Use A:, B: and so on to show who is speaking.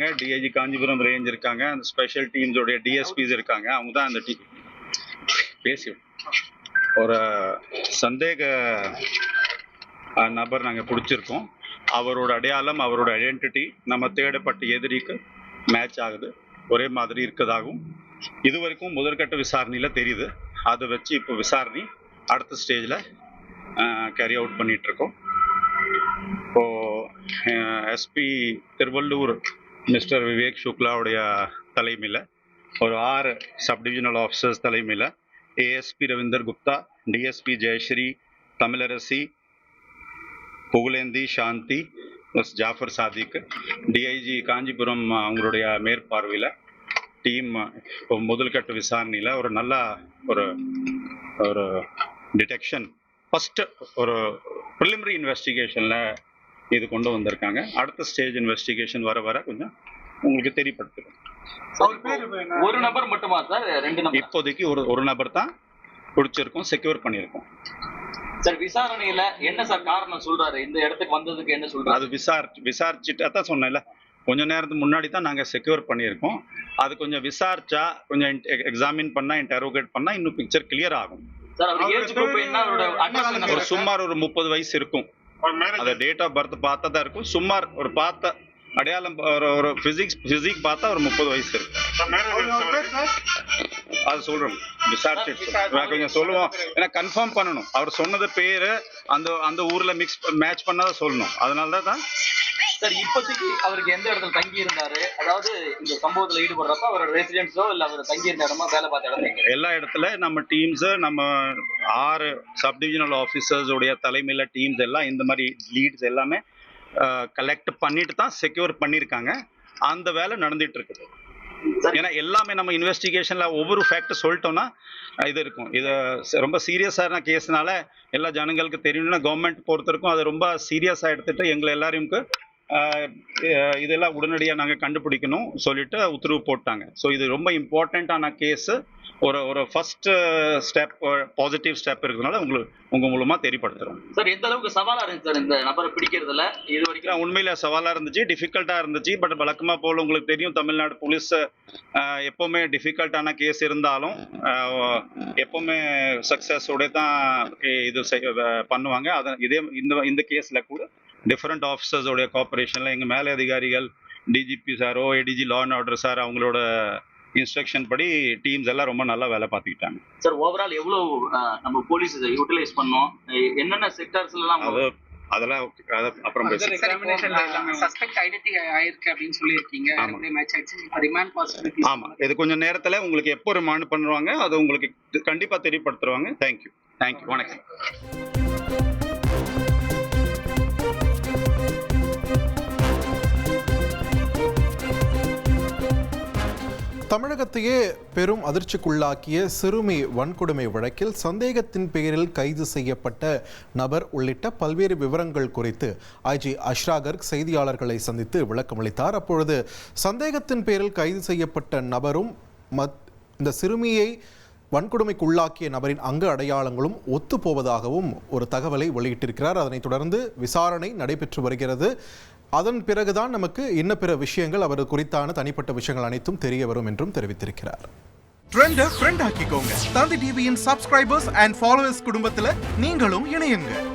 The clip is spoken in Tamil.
A: இருக்காங்க. டிஐஜி காஞ்சிபுரம் ரேஞ்ச் இருக்காங்க. அந்த ஸ்பெஷல் டீம்ஸோடைய டிஎஸ்பிஸ் இருக்காங்க. அவங்க தான் அந்த டீ பேசி ஒரு சந்தேக நபர் நாங்கள் பிடிச்சிருக்கோம். அவரோட அடையாளம் அவரோட ஐடென்டிட்டி நம்ம தேடப்பட்ட எதிரிக்கு மேட்ச் ஆகுது. ஒரே மாதிரி இருக்கதாகவும். இது வரைக்கும் முதற்கட்ட விசாரணையில் தெரியுது. அதை வச்சு இப்போ விசாரணை அடுத்த ஸ்டேஜில் கேரி அவுட் பண்ணிகிட்ருக்கோம் இப்போது இப்போ எஸ்பி திருவள்ளூர் மிஸ்டர் விவேக் சுக்லாவுடைய தலைமையில் ஒரு ஆறு சப்டிவிஷனல் ஆஃபீஸர்ஸ் தலைமையில் ASP Ravinder Gupta DSP Jayashree Tamilarasi Pugazhendi Shanthi plus Jaffer Sadiq DIG Kanchipuram அவங்களுடைய மேற்பார்வையில் டீம் இப்போ முதல்கட்ட விசாரணையில் ஒரு நல்ல ஒரு ஒரு டிடெக்ஷன் ஃபஸ்ட்டு ஒரு ப்ரிலிமினரி இன்வெஸ்டிகேஷனில் இது கொண்டு வந்திருக்காங்க. அடுத்த ஸ்டேஜ் இன்வெஸ்டிகேஷன் வர வர கொஞ்சம் உங்களுக்கு
B: இப்போ ஒரு நபர் மட்டுமா சார்? ரெண்டு நபர்?
A: இப்போதைக்கு ஒரு ஒரு நபர் தான் பிடிச்சிருக்கோம் செக்யூர் பண்ணியிருக்கோம்.
B: சார் விசாரணையில என்ன சார் காரணம் சொல்றாரு? இந்த இடத்துக்கு வந்ததுக்கு என்ன சொல்றாரு?
A: அது விசாரி விசாரிச்சுட்டு அதான் சொன்னேன்ல. கொஞ்ச நேரத்துக்கு முன்னாடி தான் நாங்கள் செக்யூர் பண்ணியிருக்கோம். அது கொஞ்சம் விசாரிச்சா கொஞ்சம் எக்ஸாமின் பண்ணா இன்டரோகேட் பண்ணா இன்னும் பிக்சர் கிளியர் ஆகும்.
B: சார் அவர் ஏஜ் குரூப் என்ன? அவரோட?
A: சுமார் ஒரு முப்பது வயசு இருக்கும். அந்த டேட் ஆஃப் பர்த் பார்த்தா தான் இருக்கும். சுமார் ஒரு பார்த்த அடையாளம் ஒரு ஒரு பிசிக்ஸ் பிசிக் பார்த்தா ஒரு முப்பது வயசு இருக்கு. அது சொல்றோம் கொஞ்சம் சொல்லுவோம். ஏன்னா கன்ஃபார்ம் பண்ணணும். அவர் சொன்னது பேரு அந்த அந்த ஊர்ல மிக்ஸ் மேட்ச் பண்ணாதான் சொல்லணும். அதனால தான்
B: சார் இப்போதைக்கு அவருக்கு எந்த இடத்துல தங்கி இருந்தாரு அதாவது இந்த சம்பவத்துல ஈடுபடுறப்ப அவரோட ரெசிடென்ஸோ இல்ல அவர் தங்கி இருந்த இடமா வேலை பார்த்த எங்க?
A: எல்லா இடத்துல நம்ம டீம்ஸ் நம்ம ஆறு சப் டிவிஷனல் ஆஃபீஸர்ஸ் உடைய தலைமையில டீம்ஸ் எல்லாம் இந்த மாதிரி லீட்ஸ் எல்லாமே கலெக்ட் பண்ணிட்டு தான் செக்யூர் பண்ணியிருக்காங்க. அந்த வேலை நடந்துட்டு இருக்குது. ஏன்னா எல்லாமே நம்ம இன்வெஸ்டிகேஷன்ல ஒவ்வொரு ஃபேக்ட் சொல்லிட்டோம்னா இது இருக்கும். இது ரொம்ப சீரியஸான கேஸ்னால எல்லா ஜனங்களுக்கு தெரியணும்னா கவர்மெண்ட் பொறுத்தவரைக்கும் அதை ரொம்ப சீரியஸாக எடுத்துட்டு எங்களை எல்லாரையும் இதெல்லாம் உடனடியாக நாங்கள் கண்டுபிடிக்கணும் சொல்லிட்டு உத்தரவு போட்டாங்க. ஸோ இது ரொம்ப இம்பார்ட்டண்ட்டான கேஸ் ஒரு ஒரு ஃபர்ஸ்ட் ஸ்டெப் பாசிட்டிவ் ஸ்டெப் இருக்கிறதுனால உங்களுக்கு உங்க மூலமா தெரியப்படுத்துறோம்.
B: சார் எந்த அளவுக்கு சவாலா இருந்துச்சு சார் இந்த நபரை பிடிக்கிறதுல? இது வரைக்கும்
A: உண்மையில சவாலா இருந்துச்சு டிஃபிகல்ட்டா இருந்துச்சு பட் வழக்கமா போல உங்களுக்கு தெரியும் தமிழ்நாடு போலீஸ் எப்பவுமே டிஃபிகல்ட்டான கேஸ் இருந்தாலும் எப்பவுமே சக்சஸோட தான் இது பண்ணுவாங்க. அத இதே இந்த இந்த கேஸ்ல கூட டிஃப்ரெண்ட் ஆஃபீஸர்ஸோடைய கோஆபரேஷன்ல எங்க மேலே அதிகாரிகள் DGP sorrow ADG law and order sir அவங்களோட இன்ஸ்ட்ரக்ஷன் படி டீம்ஸ் எல்லாம் ரொம்ப நல்லா வேலை பார்த்துக்கிட்டாங்க.
B: சார் ஓவரால் எவ்வளவு அஹ், நம்ம போலீஸ் யூட்டிலைஸ் பண்ணோம்? என்னென்ன செக்டர்ஸ்ல எல்லாம்
A: அது அதெல்லாம் அப்புறம் ஆமா. இது கொஞ்சம் நேரத்துல உங்களுக்கு எப்போ ரிமாண்ட் பண்ணுவாங்க அது உங்களுக்கு கண்டிப்பா தெரியப்படுத்துருவாங்க தேங்க்யூ தேங்க்யூ வணக்கம்.
C: தமிழகத்தையே பெரும் அதிர்ச்சிக்குள்ளாக்கிய சிறுமி வன்கொடுமை வழக்கில் சந்தேகத்தின் பெயரில் கைது செய்யப்பட்ட நபர் உள்ளிட்ட பல்வேறு விவரங்கள் குறித்து ஐஜி அஷ்ராகர் செய்தியாளர்களை சந்தித்து விளக்கமளித்தார். அப்பொழுது சந்தேகத்தின் பேரில் கைது செய்யப்பட்ட நபரும் மத் இந்த சிறுமியை வன்கொடுமைக்குள்ளாக்கிய நபரின் அங்கு அடையாளங்களும் ஒத்துப்போவதாகவும் ஒரு தகவலை வெளியிட்டிருக்கிறார். அதனைத் தொடர்ந்து விசாரணை நடைபெற்று வருகிறது. அதன் பிறகுதான் நமக்கு இன்ன பிற விஷயங்கள் அவர் குறித்தான தனிப்பட்ட விஷயங்கள் அனைத்தும் தெரிய வரும் என்றும் தெரிவித்திருக்கிறார்.
D: ட்ரெண்ட ஃப்ரெண்ட் ஆக்கிக்கோங்க. தந்தி டிவியின் சப்ஸ்கிரைபர்ஸ் அண்ட் ஃபாலோவர்ஸ் குடும்பத்தில் நீங்களும் இணையுங்க.